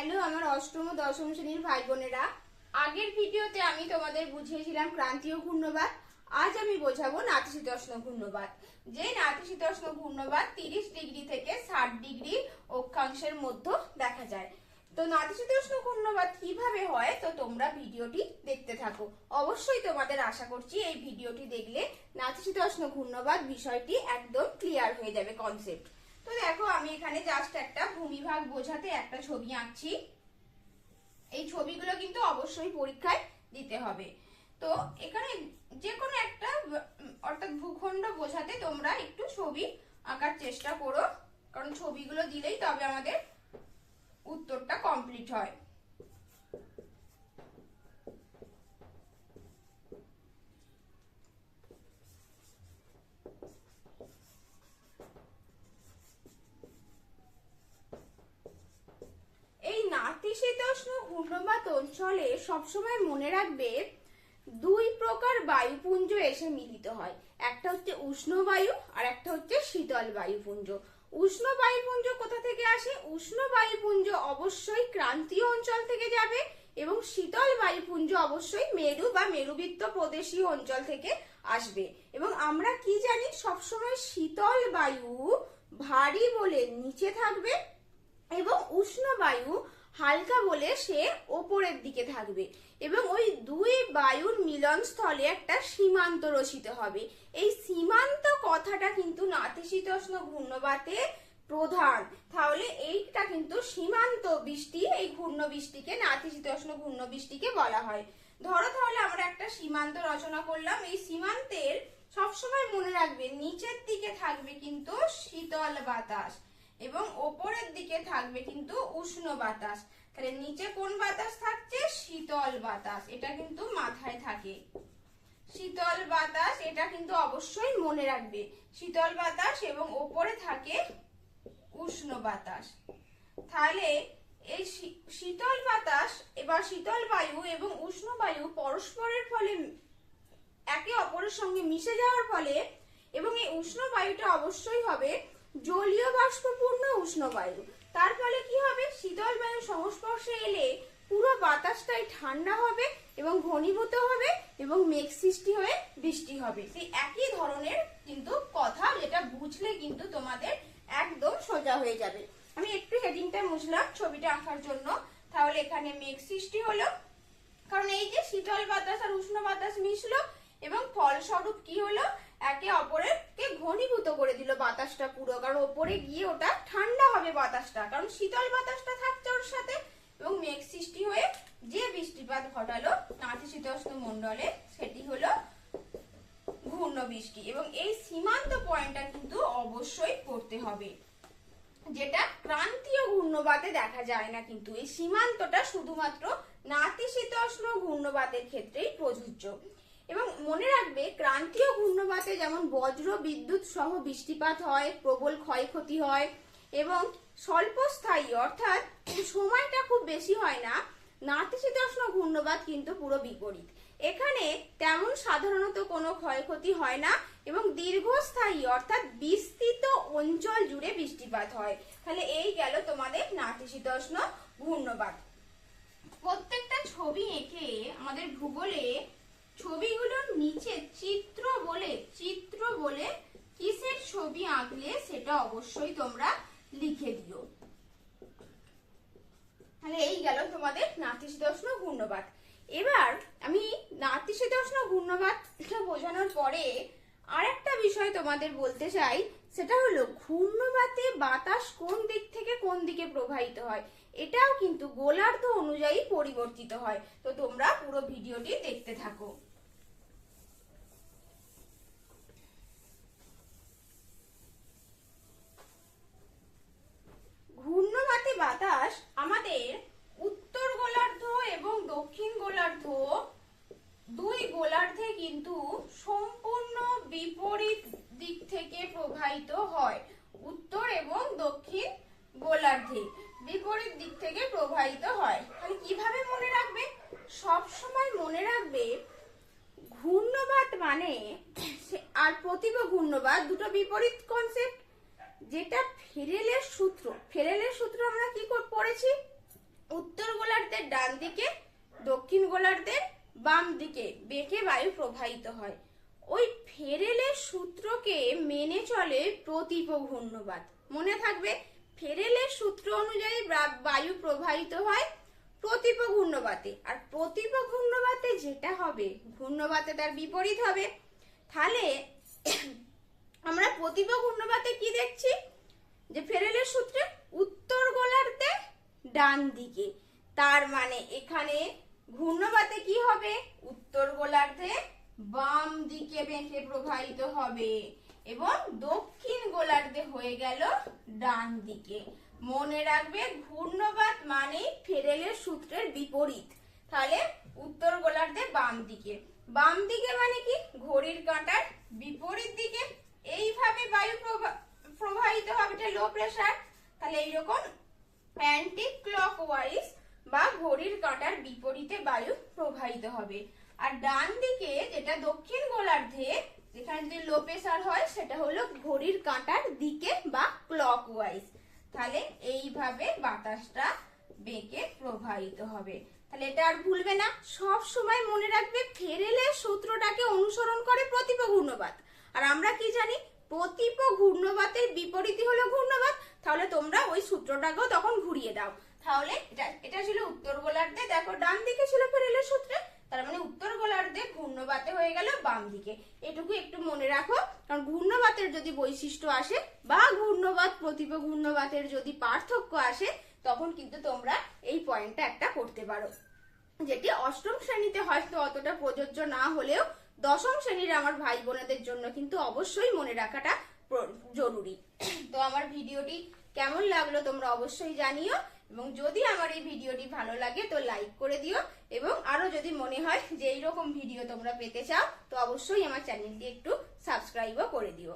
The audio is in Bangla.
হ্যালো, আমার অষ্টম ও দশম শ্রেণির ভাই বোনেরা। আগের ভিডিওতে আমি তোমাদের বুঝিয়েছিলাম ক্রান্তীয় ঘূর্ণবাদ। আজ আমি বোঝাবো নাতিশীতোষ্ণ ঘূর্ণবাদ। যে নাতিশীতোষ্ণ ঘূর্ণবাদ তিরিশ ডিগ্রি থেকে ষাট ডিগ্রি অক্ষাংশের মধ্যে দেখা যায়। তো নাতিশীতোষ্ণ ঘূর্ণবাদ কীভাবে হয়, তো তোমরা ভিডিওটি দেখতে থাকো। অবশ্যই তোমাদের আশা করছি এই ভিডিওটি দেখলে নাতিশীতোষ্ণ ঘূর্ণবাদ বিষয়টি একদম ক্লিয়ার হয়ে যাবে কনসেপ্ট তো দেখো, আমি এখানে জাস্ট একটা ভূমিভাগ বোঝাতে একটা ছবি আঁকছি। এই ছবিগুলো কিন্তু অবশ্যই পরীক্ষায় দিতে হবে। তো এখানে যে কোনো একটা, অর্থাৎ ভূখণ্ড বোঝাতে তোমরা একটু ছবি আঁকার চেষ্টা করো। কারণ ছবিগুলো দিলেই তবে আমাদের উত্তরটা কমপ্লিট হয় এই নাতিশীতোষ্ণ ঘূর্ণবাত অঞ্চলে সবসময় মনে রাখবে দুই প্রকার বায়ুপুঞ্জ এসে মিলিত হয়। একটা হচ্ছে উষ্ণ বায়ু আর একটা হচ্ছে শীতল বায়ুপুঞ্জ। উষ্ণ বায়ুপুঞ্জ কোথা থেকে আসে? উষ্ণ বায়ুপুঞ্জ অবশ্যই ক্রান্তীয় অঞ্চল থেকে যাবে এবং শীতল বায়ুপুঞ্জ অবশ্যই মেরু বা মেরুবৃত্ত প্রদেশীয় অঞ্চল থেকে আসবে। এবং আমরা কি জানি? সবসময় শীতল বায়ু ভারী বলে নিচে থাকবে এবং উষ্ণ বায়ু হালকা বলে সে ওপরের দিকে থাকবে এবং ওই দুই বায়ুর মিলন স্থলে একটা সীমান্ত রচিত হবে। এই সীমান্ত কথাটা কিন্তু নাতিশীতোষ্ণ ঘূর্ণবাতে প্রধান। তাহলে এইটা কিন্তু সীমান্ত বৃষ্টি, এই ঘূর্ণ বৃষ্টিকে নাতিশীতোষ্ণ ঘূর্ণ বৃষ্টিকে বলা হয়। ধরো তাহলে আমরা একটা সীমান্ত রচনা করলাম, এই সীমান্তের সবসময় মনে রাখবে, নিচের দিকে থাকবে কিন্তু শীতল বাতাস। এবং ওপরের দিকে থাকবে কিন্তু উষ্ণ বাতাস। তাহলে নিচে কোন বাতাস থাকছে? শীতল বাতাস। এটা কিন্তু মাথায় থাকে। শীতল বাতাস, এটা কিন্তু অবশ্যই মনে রাখবে। শীতল বাতাস এবং ওপরে থাকে উষ্ণ বাতাস। তাহলে এই শীতল বাতাস, এবার শীতল বায়ু এবং উষ্ণ বায়ু পরস্পরের ফলে একে অপরের সঙ্গে মিশে যাওয়ার ফলে এবং এই উষ্ণ বায়ুটা অবশ্যই হবে জলীয় বাষ্পপূর্ণ উষ্ণ বায়ু তার ফলে কি হবে? শীতল বায়ু সংস্পর্শে এলে পুরো বাতাসটাই ঠান্ডা হবে এবং ঘনীভূত হবে এবং মেঘ সৃষ্টি হয়ে বৃষ্টি হবে। সেই একই ধরনের কিন্তু কথা যেটা বুঝলে কিন্তু তোমাদের একদম সোজা হয়ে যাবে। আমি একটু হেডিংটা মুছলাম ছবিটা আঁকার জন্য। তাহলে এখানে মেঘ সৃষ্টি হলো। কারণ এই যে শীতল বাতাস আর উষ্ণ বাতাস মিশলো এবং ফলস্বরূপ কি হলো? একে অপরেরকে ঘনীভূত করে দিল বাতাসটা পুরো, কারণ ওপরে গিয়ে ওটা ঠান্ডা হবে বাতাসটা, কারণ শীতল বাতাসটা থাকছে ওর সাথে। এবং মেঘ সৃষ্টি হয়ে যে বৃষ্টিপাত ঘটালো নাতিশীতোষ্ণ মণ্ডলে, সেটি হলো ঘূর্ণ বৃষ্টি। এবং এই সীমান্ত পয়েন্টটা কিন্তু অবশ্যই পড়তে হবে, যেটা ক্রান্তীয় ঘূর্ণবাতে দেখা যায় না কিন্তু। এই সীমান্তটা শুধুমাত্র নাতিশীতোষ্ণ ঘূর্ণবাতের ক্ষেত্রেই প্রযোজ্য। এবং মনে রাখবে, ক্রান্তীয় ঘূর্ণবাতে যেমন বজ্র, বিদ্যুৎ সহ বৃষ্টিপাত হয়, প্রবল ক্ষয়ক্ষতি হয় এবং স্বল্পস্থায়ী, অর্থাৎ সময়টা খুব বেশি হয় না, নাতিশীতোষ্ণ ঘূর্ণবাত কিন্তু পুরো বিপরীত। এখানে তেমন সাধারণত কোনো ক্ষয়ক্ষতি হয় না এবং দীর্ঘস্থায়ী, অর্থাৎ বিস্তৃত অঞ্চল জুড়ে বৃষ্টিপাত হয়। তাহলে এই গেল তোমাদের নাতিশীতোষ্ণ ঘূর্ণবাত প্রত্যেকটা ছবি এঁকে আমাদের ভূগোলে ছবিগুলোর নিচে চিত্র বলে চিত্র বলে কিসের ছবি আঁকলে সেটা অবশ্যই তোমরা লিখে দিও। তাহলে এই গেল তোমাদের নাতিশীতোষ্ণ ঘূর্ণবাত এবার আমি নাতিশীতোষ্ণ ঘূর্ণবাতটা বোঝানোর পরে আরেকটা বিষয় তোমাদের বলতে চাই, সেটা হলো ঘূর্ণবাতে বাতাস কোন দিক থেকে কোন দিকে প্রবাহিত হয়? এটাও কিন্তু গোলার্ধ অনুযায়ী পরিবর্তিত হয়। তো তোমরা পুরো ভিডিওটি দেখতে থাকো। ঘূর্ণবাতে বাতাস আমাদের উত্তর গোলার্ধ এবং দক্ষিণ গোলার্ধ দুই গোলার্ধে কিন্তু সম্পূর্ণ বিপরীত দিক থেকে প্রবাহিত হয়। উত্তর এবং দক্ষিণ গোলার্ধে বিপরীত দিক থেকে প্রবাহিত হয়। তাহলে কীভাবে মনে রাখবে? সব সময় মনে রাখবে ঘূর্ণবাত মানে আর প্রতিভ ঘূর্ণবাত দুটো বিপরীত কনসেপ্ট যেটা ফেরেলের সূত্র। ফেরেলের সূত্র আমরা কি পড়েছি? উত্তর গোলার্ধের ডান দিকে, দক্ষিণ গোলার্ধের বাম দিকে বেঁকে বায়ু প্রবাহিত হয়। ওই ফেরেলের সূত্রকে মেনে চলে প্রতীপ ঘূর্ণবাদ মনে থাকবে, ফেরেলের সূত্র অনুযায়ী বায়ু প্রবাহিত হয় প্রতীপ ঘূর্ণবাতে আর প্রতীপ ঘূর্ণবাতে যেটা হবে, ঘূর্ণবাতে তার বিপরীত হবে। তাহলে, আমরা প্রতীপ ঘূর্ণবাতে কি দেখছি? যে ফেরেলের সূত্রে উত্তর গোলার্ধে ডান দিকে। তার মানে এখানে ঘূর্ণবাতে কি হবে? উত্তর গোলার্ধে বাম দিকে বেঁকে প্রবাহিত হবে এবং দক্ষিণ গোলার্ধে হয়ে গেল ডান দিকে। মনে রাখবে, ঘূর্ণবাত মানে ফেরেলের সূত্রের বিপরীত। তাহলে উত্তর গোলার্ধে বাম দিকে। বাম দিকে মানে কি? ঘড়ির কাঁটার বিপরীত দিকে। এইভাবে বায়ু প্রবা- প্রবাহিত হবে, এটা লো প্রেসার তাহলে এইরকম অ্যান্টি ক্লকওয়াইজ বা ঘড়ির কাঁটার বিপরীতে বায়ু প্রবাহিত হবে। আর ডান দিকে যেটা দক্ষিণ গোলার্ধে, যেখানে যদি লো প্রেসার হয়, সেটা হলো ঘড়ির কাঁটার দিকে বা ক্লকওয়াইজ তাহলে এইভাবে বাতাসটা বেঁকে প্রবাহিত হবে। তাহলে এটা আর ভুলবে না। সব সময় মনে রাখবে, ফেরেলে সূত্রটাকে অনুসরণ করে প্রতীপ ঘূর্ণবাত আর আমরা কি জানি? প্রতীপ ঘূর্ণবাতের বিপরীতই হলো ঘূর্ণবাত। তাহলে তোমরা ওই সূত্রটাকেও তখন ঘুরিয়ে দাও। তাহলে এটা এটা ছিল উত্তর গোলার্ধে। দেখো ডান দিকে ছিল ফেরেলের সূত্রে। তার মানে উত্তর গোলার্ধে ঘূর্ণবাতে হয়ে গেল বাম দিকে এটুকু একটু মনে রাখো, কারণ ঘূর্ণবাতের যদি বৈশিষ্ট্য আসে বা ঘূর্ণবাত, প্রতীপ ঘূর্ণবাতের যদি পার্থক্য আসে, তখন কিন্তু তোমরা এই পয়েন্টটা একটা করতে পারো। যেটি অষ্টম শ্রেণীতে হয়তো অতটা প্রযোজ্য না হলেও দশম শ্রেণির আমার ভাই বোনেদের জন্য কিন্তু অবশ্যই মনে রাখাটা জরুরি। তো আমার ভিডিওটি কেমন লাগল তোমরা অবশ্যই জানিও এবং যদি আমার এই ভিডিওটি ভালো লাগে তো লাইক করে দিও এবং আরও যদি মনে হয় যে এইরকম ভিডিও তোমরা পেতে চাও তো অবশ্যই আমার চ্যানেলটি একটু সাবস্ক্রাইবও করে দিও।